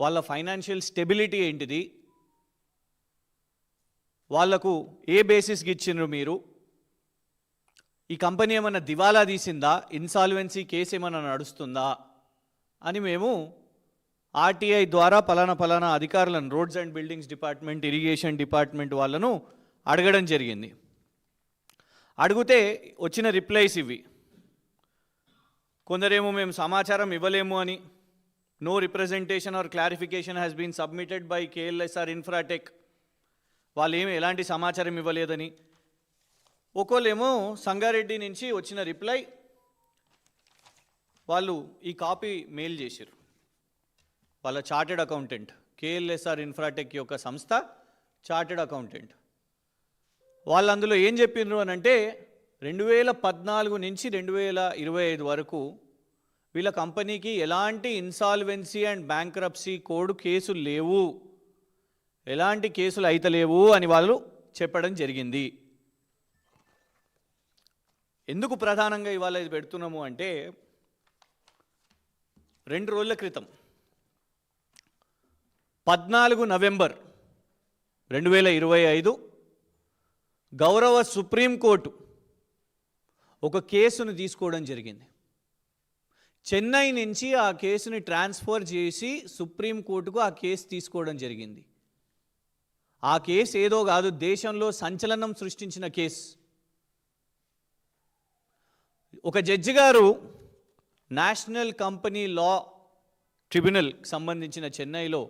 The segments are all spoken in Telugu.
వాళ్ళ ఫైనాన్షియల్ స్టెబిలిటీ ఏంటిది? వాళ్ళకు ఏ బేసిస్కి ఇచ్చిండ్రు మీరు? ఈ కంపెనీ ఏమైనా దివాలా తీసిందా? ఇన్సాల్వెన్సీ కేసు ఏమైనా నడుస్తుందా? అని మేము ఆర్టీఐ ద్వారా పలానా పలానా అధికారులను roads and buildings department irrigation department వాళ్ళను అడగడం జరిగింది. అడిగితే వచ్చిన రిప్లైస్ ఇవి. కొందరేమో మేము సమాచారం ఇవ్వలేము అని no representation or clarification has been submitted by KLSR Infratech వాళ్ళు ఏమి ఎలాంటి సమాచారం ఇవ్వలేదని. ఒకళ్ళేమో సంగారెడ్డి నుంచి వచ్చిన రిప్లై వాళ్ళు ఈ కాపీ మెయిల్ చేశారు. వాళ్ళ చార్టెడ్ అకౌంటెంట్ కేఎల్ఎస్ఆర్ ఇన్ఫ్రాటెక్ యొక్క సంస్థ చార్టెడ్ అకౌంటెంట్. వాళ్ళు అందులో ఏం చెప్పిండ్రు అని అంటే రెండు వేల పద్నాలుగు నుంచి రెండు వేల ఇరవై ఐదు వరకు వీళ్ళ కంపెనీకి ఎలాంటి ఇన్సాల్వెన్సీ అండ్ బ్యాంక్రప్సీ కోడ్ కేసులు లేవు. ఎలాంటి కేసులు అయితలేవు అని వాళ్ళు చెప్పడం జరిగింది. ఎందుకు ప్రధానంగా ఇవాళ ఇది పెడుతున్నాము అంటే రెండు రోజుల క్రితం పద్నాలుగు నవంబర్ రెండు వేల ఇరవై ఐదు గౌరవ సుప్రీంకోర్టు ఒక కేసును తీసుకోవడం జరిగింది. చెన్నై నుంచి ఆ కేసుని ట్రాన్స్ఫర్ చేసి సుప్రీంకోర్టుకు ఆ కేసు తీసుకోవడం జరిగింది. ఆ కేసు ఏదో కాదు దేశంలో సంచలనం సృష్టించిన కేసు. ఒక జడ్జి గారు నేషనల్ కంపెనీ లా ట్రిబ్యునల్ సంబంధించిన చెన్నైలో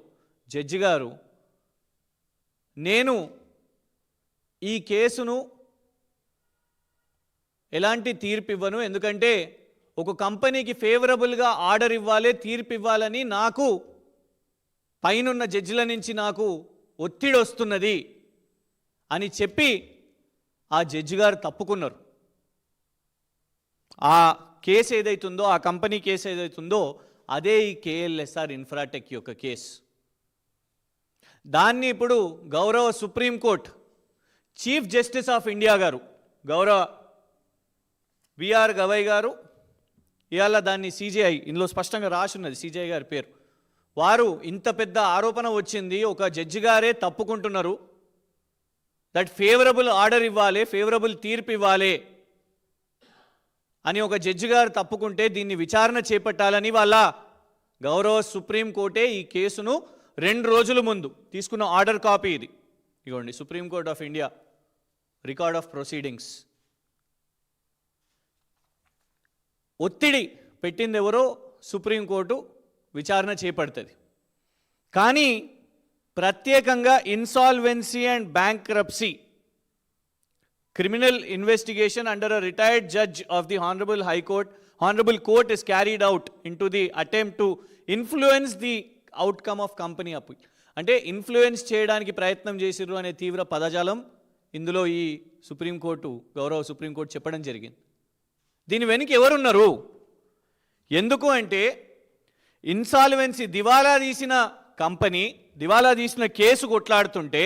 జడ్జి గారు నేను ఈ కేసును ఎలాంటి తీర్పు ఇవ్వను ఎందుకంటే ఒక కంపెనీకి ఫేవరబుల్గా ఆర్డర్ ఇవ్వాలి తీర్పు ఇవ్వాలని నాకు పైనున్న జడ్జిల నుంచి నాకు ఒత్తిడి వస్తున్నది అని చెప్పి ఆ జడ్జి గారు తప్పుకున్నారు. ఆ కేసు ఏదైతుందో ఆ కంపెనీ కేసు ఏదైతుందో అదే ఈ కేఎల్ఎస్ఆర్ ఇన్ఫ్రాటెక్ యొక్క కేసు. దాన్ని ఇప్పుడు గౌరవ Supreme Court chief justice of India గారు గౌరవ విఆర్ గవై గారు ఇవాళ దాన్ని సీజీఐ ఇందులో స్పష్టంగా రాసి ఉన్నది గారి పేరు. వారు ఇంత పెద్ద ఆరోపణ వచ్చింది ఒక జడ్జి గారే తప్పుకుంటున్నారు. దట్ ఫేవరబుల్ ఆర్డర్ ఇవ్వాలి ఫేవరబుల్ తీర్పు ఇవ్వాలి అని ఒక జడ్జి గారు తప్పుకుంటే దీన్ని విచారణ చేపట్టాలని వాళ్ళ గౌరవ సుప్రీంకోర్టే ఈ కేసును రెండు రోజుల ముందు తీసుకున్న ఆర్డర్ కాపీ ఇది. ఇగోండి Supreme Court of India record of proceedings. ఒత్తిడి పెట్టింది ఎవరో సుప్రీంకోర్టు విచారణ చేపడుతుంది. కానీ ప్రత్యేకంగా insolvency and bank criminal investigation under a retired judge of the honourable high court honourable court is carried out in the attempt to influence the outcome of company అప్పు అంటే ఇన్ఫ్లుయెన్స్ చేయడానికి ప్రయత్నం చేసిర్రు అనే తీవ్ర పదజాలం ఇందులో ఈ సుప్రీంకోర్టు గౌరవ సుప్రీంకోర్టు చెప్పడం జరిగింది. దీని వెనుక ఎవరున్నారు? ఎందుకు అంటే ఇన్సాల్వెన్సీ దివాలా తీసిన కంపెనీ దివాలా తీసిన కేసు కొట్లాడుతుంటే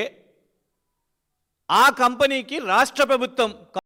ఆ కంపెనీకి రాష్ట్ర ప్రభుత్వం